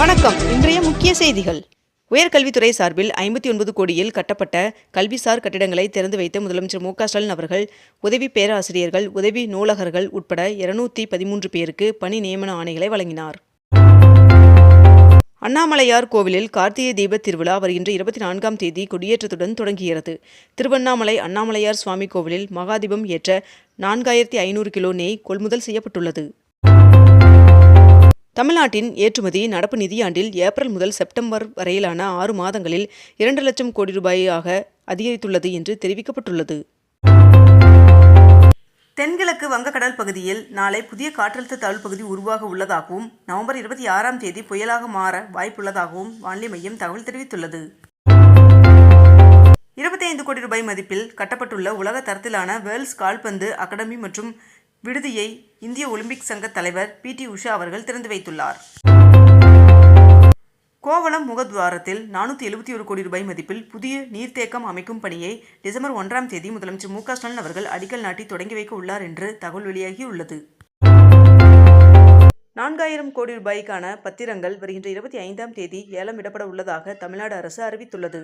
வணக்கம். இன்றைய முக்கிய செய்திகள். உயர்கல்வித்துறை சார்பில் ஐம்பத்தி ஒன்பது கோடியில் கட்டப்பட்ட கல்விசார் கட்டிடங்களை திறந்து வைத்த முதலமைச்சர் மு க ஸ்டாலின் அவர்கள் உதவி பேராசிரியர்கள் உதவி நூலகர்கள் உட்பட இருநூத்தி பதிமூன்று பேருக்கு பணி நியமன ஆணைகளை வழங்கினார். அண்ணாமலையார் கோவிலில் கார்த்திகை தீப திருவிழா வருகின்ற இருபத்தி நான்காம் தேதி கொடியேற்றத்துடன் தொடங்குகிறது. திருவண்ணாமலை அண்ணாமலையார் சுவாமி கோவிலில் மகாதீபம் ஏற்ற நான்காயிரத்தி ஐநூறு கிலோ நெய் கொள்முதல் செய்யப்பட்டுள்ளது. தமிழ்நாட்டின் ஏற்றுமதி நடப்பு நிதியாண்டில் ஏப்ரல் முதல் செப்டம்பர் வரையிலான ஆறு மாதங்களில் இரண்டு லட்சம் கோடி ரூபாயாக அதிகரித்துள்ளது என்று தெரிவிக்கப்பட்டுள்ளது. தென்கிழக்கு வங்கக்கடல் பகுதியில் நாளை புதிய காற்றழுத்த தாழ்வு பகுதி உருவாக உள்ளதாகவும் நவம்பர் இருபத்தி ஆறாம் தேதி புயலாக மாற வாய்ப்புள்ளதாகவும் வானிலை மையம் தகவல் தெரிவித்துள்ளது. இருபத்தி ஐந்து கோடி ரூபாய் மதிப்பில் கட்டப்பட்டுள்ள உலக தரத்திலான வேர்ல்ஸ் கால்பந்து அகாடமி மற்றும் விடுதியை இந்திய ஒலிம்பிக் சங்க தலைவர் பி டி உஷா அவர்கள் திறந்து வைத்துள்ளார். கோவளம் முகத்வாரத்தில் நானூற்றி எழுபத்தி ஒரு கோடி ரூபாய் மதிப்பில் புதிய நீர்த்தேக்கம் அமைக்கும் பணியை டிசம்பர் ஒன்றாம் தேதி முதலமைச்சர் மு ஸ்டாலின் அவர்கள் அடிக்கல் நாட்டி தொடங்கி வைக்க உள்ளார் என்று தகவல் வெளியாகியுள்ளது நான்காயிரம் கோடி ரூபாய்க்கான பத்திரங்கள் வருகின்ற இருபத்தி ஐந்தாம் தேதி ஏலம் விடப்பட உள்ளதாக தமிழ்நாடு அரசு அறிவித்துள்ளது.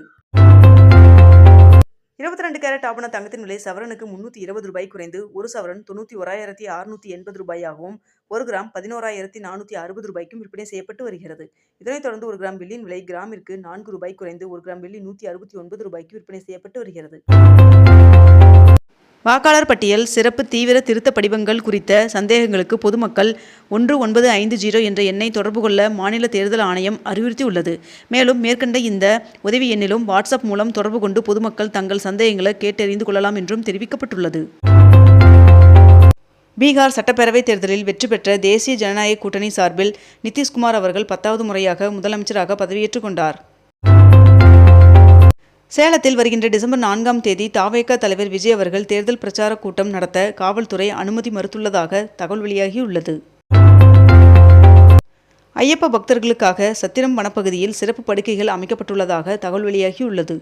இருபத்தி ரெண்டு கேரட் ஆபண தங்கத்தின் விலை சவரனுக்கு முன்னூற்றி இருபது ரூபாய் குறைந்து ஒரு சவரன் தொண்ணூற்றி ஓராயிரத்தி அறுநூற்றி எண்பது ரூபாயாகவும் ஒரு கிராம் பதினோராயிரத்தி நானூற்றி அறுபது ரூபாய்க்கும் விற்பனை செய்யப்பட்டு வருகிறது. இதனைத் தொடர்ந்து ஒரு கிராம் வெள்ளியின் விலை கிராமிற்கு நான்கு ரூபாய் குறைந்து ஒரு கிராம் வெள்ளி நூற்றி அறுபத்தி ஒன்பது ரூபாய்க்கு விற்பனை செய்யப்பட்டு வருகிறது. வாக்காளர் பட்டியல் சிறப்பு தீவிர திருத்த படிவங்கள் குறித்த சந்தேகங்களுக்கு பொதுமக்கள் ஒன்று ஒன்பது ஐந்து ஜீரோ என்ற எண்ணை தொடர்பு கொள்ள மாநில தேர்தல் ஆணையம் அறிவுறுத்தியுள்ளது. மேலும் மேற்கண்ட இந்த உதவி எண்ணிலும் வாட்ஸ்அப் மூலம் தொடர்பு கொண்டு பொதுமக்கள் தங்கள் சந்தேகங்களை கேட்டறிந்து கொள்ளலாம் என்றும் தெரிவிக்கப்பட்டுள்ளது. பீகார் சட்டப்பேரவைத் தேர்தலில் வெற்றி பெற்ற தேசிய ஜனநாயக கூட்டணி சார்பில் நிதிஷ்குமார் அவர்கள் பத்தாவது முறையாக முதலமைச்சராக பதவியேற்றுக் கொண்டார். சேலத்தில் வருகின்ற டிசம்பர் நான்காம் தேதி தாவேக தலைவர் விஜய் அவர்கள் தேர்தல் பிரச்சார கூட்டம் நடத்த காவல்துறை அனுமதி மறுத்துள்ளதாக தகவல் வெளியாகியுள்ளது. ஐயப்ப பக்தர்களுக்காக சத்திரம் வனப்பகுதியில் சிறப்பு படுக்கைகள் அமைக்கப்பட்டுள்ளதாக தகவல் வெளியாகியுள்ளது.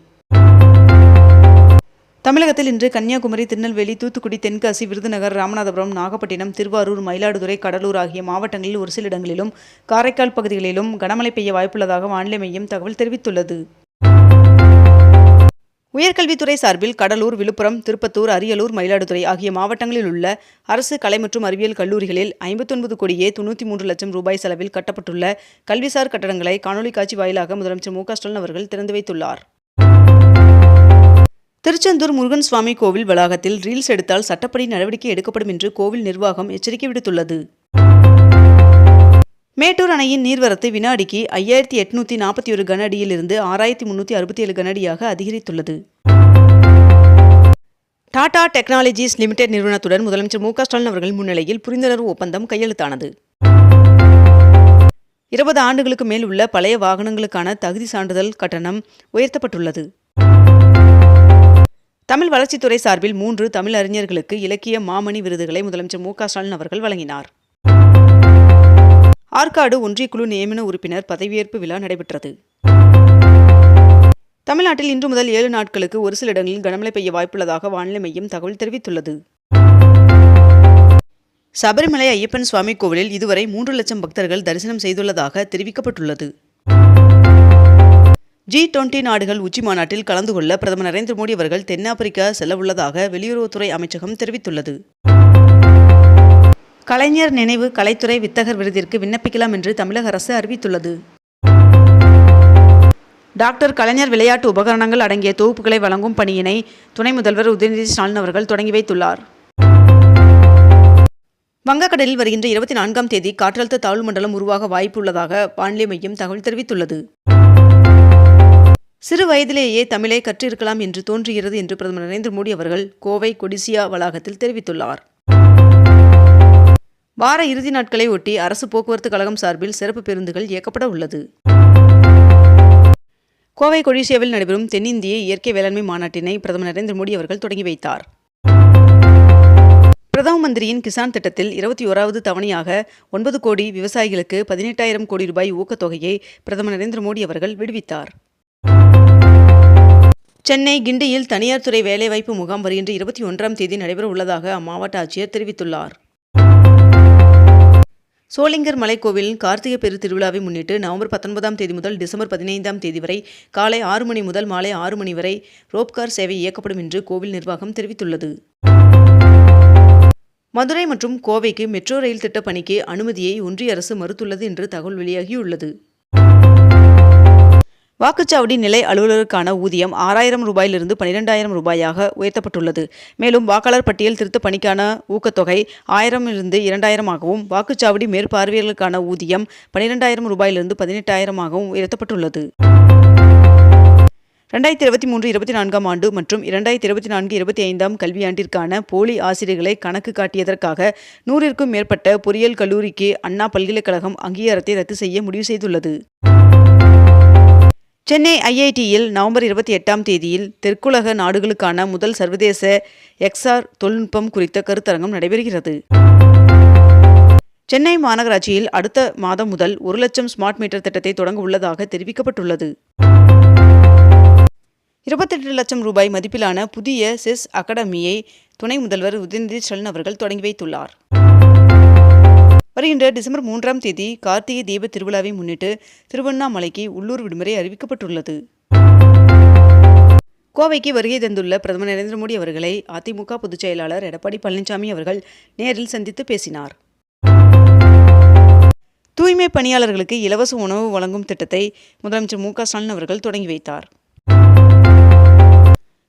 தமிழகத்தில் இன்று கன்னியாகுமரி திருநெல்வேலி தூத்துக்குடி தென்காசி விருதுநகர் ராமநாதபுரம் நாகப்பட்டினம் திருவாரூர் மயிலாடுதுறை கடலூர் ஆகிய மாவட்டங்களில் ஒரு சில இடங்களிலும் காரைக்கால் பகுதிகளிலும் கனமழை பெய்ய வாய்ப்புள்ளதாக வானிலை மையம் தகவல் தெரிவித்துள்ளது. உயர்கல்வித்துறை சார்பில் கடலூர் விழுப்புரம் திருப்பத்தூர் அரியலூர் மயிலாடுதுறை ஆகிய மாவட்டங்களில் உள்ள அரசு கலை மற்றும் அறிவியல் கல்லூரிகளில் ஐம்பத்தொன்பது கோடியே தொண்ணூற்றி மூன்று லட்சம் ரூபாய் செலவில் கட்டப்பட்டுள்ள கல்விசார் கட்டடங்களை காணொலி காட்சி வாயிலாக முதலமைச்சர் மு க ஸ்டாலின் அவர்கள் திறந்து வைத்துள்ளார். திருச்செந்தூர் முருகன் சுவாமி கோவில் வளாகத்தில் ரீல்ஸ் எடுத்தால் சட்டப்படி நடவடிக்கை எடுக்கப்படும் என்று கோவில் நிர்வாகம் எச்சரிக்கை விடுத்துள்ளது. மேட்டூர் அணையின் நீர்வரத்து வினாடிக்கு ஐயாயிரத்தி எட்நூற்றி நாற்பத்தி ஒரு கன அடியிலிருந்து ஆறாயிரத்தி முன்னூத்தி அறுபத்தி ஏழு கன அடியாக அதிகரித்துள்ளது. டாடா டெக்னாலஜிஸ் லிமிடெட் நிறுவனத்துடன் முதலமைச்சர் மு க ஸ்டாலின் அவர்கள் முன்னிலையில் புரிந்துணர்வு ஒப்பந்தம் கையெழுத்தானது. இருபது ஆண்டுகளுக்கு மேல் உள்ள பழைய வாகனங்களுக்கான தகுதி சான்றிதழ் கட்டணம் உயர்த்தப்பட்டுள்ளது. தமிழ் வளர்ச்சித்துறை சார்பில் மூன்று தமிழ் அறிஞர்களுக்கு இலக்கிய மாமணி விருதுகளை முதலமைச்சர் மு க ஸ்டாலின் அவர்கள் வழங்கினார். ஆற்காடு ஒன்றியக்குழு நியமன உறுப்பினர் பதவியேற்பு விழா நடைபெற்றது. தமிழ்நாட்டில் இன்று முதல் ஏழு நாட்களுக்கு ஒரு சில இடங்களில் கனமழை பெய்ய வாய்ப்புள்ளதாக வானிலை மையம் தகவல் தெரிவித்துள்ளது. சபரிமலை ஐயப்பன் சுவாமி கோவிலில் இதுவரை மூன்று லட்சம் பக்தர்கள் தரிசனம் செய்துள்ளதாக தெரிவிக்கப்பட்டுள்ளது. ஜி டுவெண்டி நாடுகள் உச்சி மாநாட்டில் கலந்து கொள்ள பிரதமர் நரேந்திர மோடி அவர்கள் தென்னாப்பிரிக்கா செல்லவுள்ளதாக வெளியுறவுத்துறை அமைச்சகம் தெரிவித்துள்ளது. கலைஞர் நினைவு கலைத்துறை வித்தகர் விருதிற்கு விண்ணப்பிக்கலாம் என்று தமிழக அரசு அறிவித்துள்ளது. டாக்டர் கலைஞர் விளையாட்டு உபகரணங்கள் அடங்கிய தொகுப்புகளை வழங்கும் பணியினை துணை முதல்வர் உதயநிதி ஸ்டாலின் அவர்கள் தொடங்கி வைத்துள்ளார். வங்கக்கடலில் வருகின்ற இருபத்தி நான்காம் தேதி காற்றழுத்த தாழ்வு மண்டலம் உருவாக வாய்ப்புள்ளதாக வானிலை மையம் தகவல் தெரிவித்துள்ளது. சிறு வயதிலேயே தமிழை கற்றிருக்கலாம் என்று தோன்றுகிறது என்று பிரதமர் நரேந்திர மோடி அவர்கள் கோவை கொடிசியா வளாகத்தில் தெரிவித்துள்ளார். வார இறுதி நாட்களை ஒட்டி அரசு போக்குவரத்து கழகம் சார்பில் சிறப்பு பேருந்துகள் இயக்கப்பட உள்ளது. கோவை கொடிசியாவில் நடைபெறும் தென்னிந்திய இயற்கை வேளாண்மை மாநாட்டினை பிரதமர் நரேந்திர மோடி அவர்கள் தொடங்கி வைத்தார். பிரதம மந்திரியின் கிசான் திட்டத்தில் இருபத்தி ஓராவது தவணையாக ஒன்பது கோடி விவசாயிகளுக்கு பதினெட்டாயிரம் கோடி ரூபாய் ஊக்கத்தொகையை பிரதமர் நரேந்திர மோடி அவர்கள் விடுவித்தார். சென்னை கிண்டியில் தனியார் துறை வேலைவாய்ப்பு முகாம் வருகின்ற இருபத்தி ஒன்றாம் தேதி நடைபெற உள்ளதாக அம்மாவட்ட ஆட்சியர் தெரிவித்துள்ளார். சோளிங்கர் மலைக்கோவிலின் கார்த்திகை பெரு திருவிழாவை முன்னிட்டு நவம்பர் பத்தொன்பதாம் தேதி முதல் டிசம்பர் பதினைந்தாம் தேதி வரை காலை ஆறு மணி முதல் மாலை ஆறு மணி வரை ரோப்கார் சேவை இயக்கப்படும் என்று கோவில் நிர்வாகம் தெரிவித்துள்ளது. மதுரை மற்றும் கோவைக்கு மெட்ரோ ரயில் திட்ட பணிக்கு அனுமதியை ஒன்றிய அரசு மறுத்துள்ளது என்று தகவல் வெளியாகியுள்ளது. வாக்குச்சாவடி நிலை அலுவலருக்கான ஊதியம் ஆறாயிரம் ரூபாயிலிருந்து பனிரெண்டாயிரம் ரூபாயாக உயர்த்தப்பட்டுள்ளது. மேலும் வாக்காளர் பட்டியல் திருத்த பணிக்கான ஊக்கத்தொகை ஆயிரம் இருந்து இரண்டாயிரமாகவும் வாக்குச்சாவடி மேற்பார்வையாளர்களுக்கான ஊதியம் பனிரெண்டாயிரம் ரூபாயிலிருந்து பதினெட்டாயிரமாகவும் உயர்த்தப்பட்டுள்ளது. ரெண்டாயிரத்தி இருபத்தி மூன்று இருபத்தி நான்காம் ஆண்டு மற்றும் இரண்டாயிரத்தி இருபத்தி நான்கு இருபத்தி ஐந்தாம் கல்வியாண்டிற்கான போலி ஆசிரியர்களை கணக்கு காட்டியதற்காக நூறிற்கும் மேற்பட்ட பொறியியல் கல்லூரிக்கு அண்ணா பல்கலைக்கழகம் அங்கீகாரத்தை ரத்து செய்ய முடிவு செய்துள்ளது. சென்னை ஐஐடியில் நவம்பர் இருபத்தி எட்டாம் தேதியில் தெற்குலக நாடுகளுக்கான முதல் சர்வதேச எக்ஸ்ஆர் தொழில்நுட்பம் குறித்த கருத்தரங்கம் நடைபெறுகிறது. சென்னை மாநகராட்சியில் அடுத்த மாதம் முதல் ஒரு லட்சம் ஸ்மார்ட் மீட்டர் திட்டத்தை தொடங்க உள்ளதாக தெரிவிக்கப்பட்டுள்ளது. இருபத்தெட்டு லட்சம் ரூபாய் மதிப்பிலான புதிய செஸ் அகாடமியை துணை முதல்வர் உதயநிதி ஸ்டாலின் அவர்கள் தொடங்கி வைத்துள்ளார். வருகின்ற டிசம்பர் மூன்றாம் தேதி கார்த்திகை தீப திருவிழாவை முன்னிட்டு திருவண்ணாமலைக்கு உள்ளூர் விடுமுறை அறிவிக்கப்பட்டுள்ளது. கோவைக்கு வருகை தந்துள்ள பிரதமர் நரேந்திர மோடி அவர்களை அதிமுக பொதுச் செயலாளர் எடப்பாடி பழனிசாமி அவர்கள் நேரில் சந்தித்து பேசினார். தூய்மை பணியாளர்களுக்கு இலவச உணவு வழங்கும் திட்டத்தை முதலமைச்சர் மு ஸ்டாலின் அவர்கள் தொடங்கி வைத்தார்.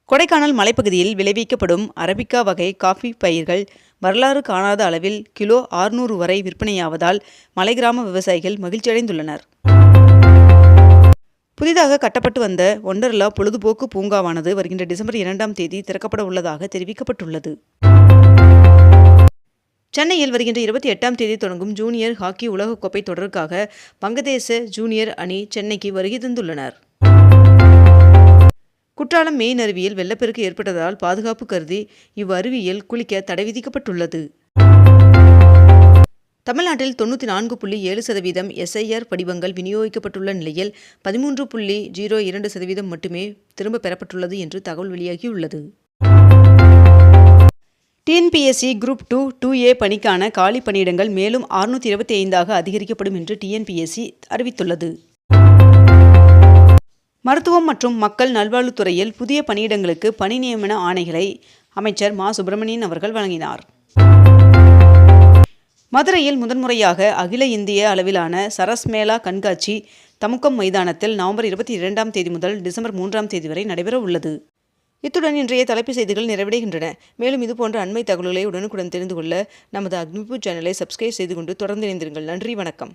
கொடைக்கானல் மலைப்பகுதியில் விளைவிக்கப்படும் அரபிக்கா வகை காஃபி பயிர்கள் வரலாறு காணாத அளவில் கிலோ ஆறுநூறு வரை விற்பனையாவதால் மலை கிராம விவசாயிகள் மகிழ்ச்சியடைந்துள்ளனர். புதிதாக கட்டப்பட்டு வந்த ஒண்டர்லா பொழுதுபோக்கு பூங்காவானது வருகின்ற டிசம்பர் இரண்டாம் தேதி திறக்கப்பட உள்ளதாக தெரிவிக்கப்பட்டுள்ளது. சென்னையில் வருகின்ற இருபத்தி எட்டாம் தேதி தொடங்கும் ஜூனியர் ஹாக்கி உலகக்கோப்பை தொடருக்காக வங்கதேச ஜூனியர் அணி சென்னைக்கு வருகை தந்துள்ளனர். குற்றாலம் மெயின் அருவியில் வெள்ளப்பெருக்கு ஏற்பட்டதால் பாதுகாப்பு கருதி இவ்வருவியில் குளிக்க தடை விதிக்கப்பட்டுள்ளது. தமிழ்நாட்டில் தொண்ணூற்றி நான்கு புள்ளி ஏழு சதவீதம் எஸ்ஐஆர் படிவங்கள் விநியோகிக்கப்பட்டுள்ள நிலையில் பதிமூன்று புள்ளி ஜீரோ இரண்டு சதவீதம் மட்டுமே திரும்ப பெறப்பட்டுள்ளது என்று தகவல் வெளியாகியுள்ளது. TNPSC group two two A பணிக்கான காலி பணியிடங்கள் மேலும் அறுநூற்றி இருபத்தி ஐந்தாக அதிகரிக்கப்படும் என்று டிஎன்பிஎஸ்சி அறிவித்துள்ளது. மருத்துவம் மற்றும் மக்கள் நல்வாழ்வுத்துறையில் புதிய பணியிடங்களுக்கு பணி நியமன ஆணைகளை அமைச்சர் மா. சுப்பிரமணியன் அவர்கள் வழங்கினார். மதுரையில் முதன்முறையாக அகில இந்திய அளவிலான சரஸ் மேளா கண்காட்சி தமுக்கம் மைதானத்தில் நவம்பர் இருபத்தி இரண்டாம் தேதி முதல் டிசம்பர் மூன்றாம் தேதி வரை நடைபெற உள்ளது. இத்துடன் இன்றைய தலைப்பு செய்திகள் நிறைவடைகின்றன. மேலும் இதுபோன்ற அண்மை தகவல்களை உடனுக்குடன் தெரிந்து கொள்ள நமது அக்னிபூ சேனலை சப்ஸ்கிரைப் செய்து கொண்டு தொடர்ந்து இணைந்திருங்கள். நன்றி வணக்கம்.